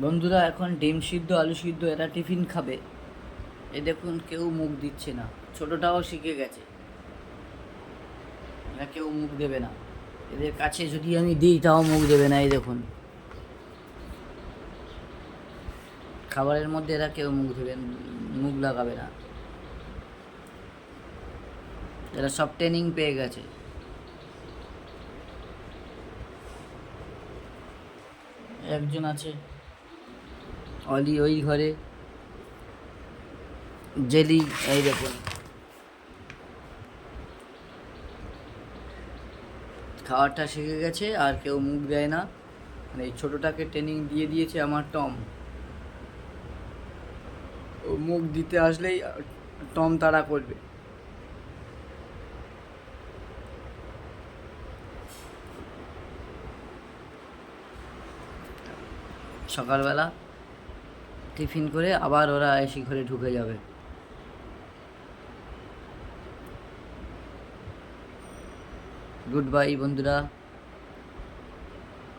বন্ধুরা, এখন ডিম সিদ্ধ, আলু সিদ্ধ, এরা টিফিন খাবে। এ দেখুন, কেউ মুখ দিচ্ছে না। ছোটটাও শিখে গেছে। এরা কেউ মুখ দেবে না। এদের কাছে যদি আমি দিই, তাও মুখ দেবে না, এই দেখুন। খাবারের মধ্যে এরা কেউ মুখ দেবে, মুখ লাগাবে না। এরা সব ট্রেনিং পেয়ে গেছে। একজন আছে। অলি ওই ঘরে। জেলি, এই দেখুন। খাওয়ারটা শিখে গেছে, আর কেউ মুখ দেয় না। মানে এই ছোটোটাকে ট্রেনিং দিয়ে দিয়েছে আমার টম। ও মুখ দিতে আসলেই টম তারা করবে। সকালবেলা টিফিন করে আবার ওরা এসে ঘরে ঢুকে যাবে। গুড বাই বন্ধুরা।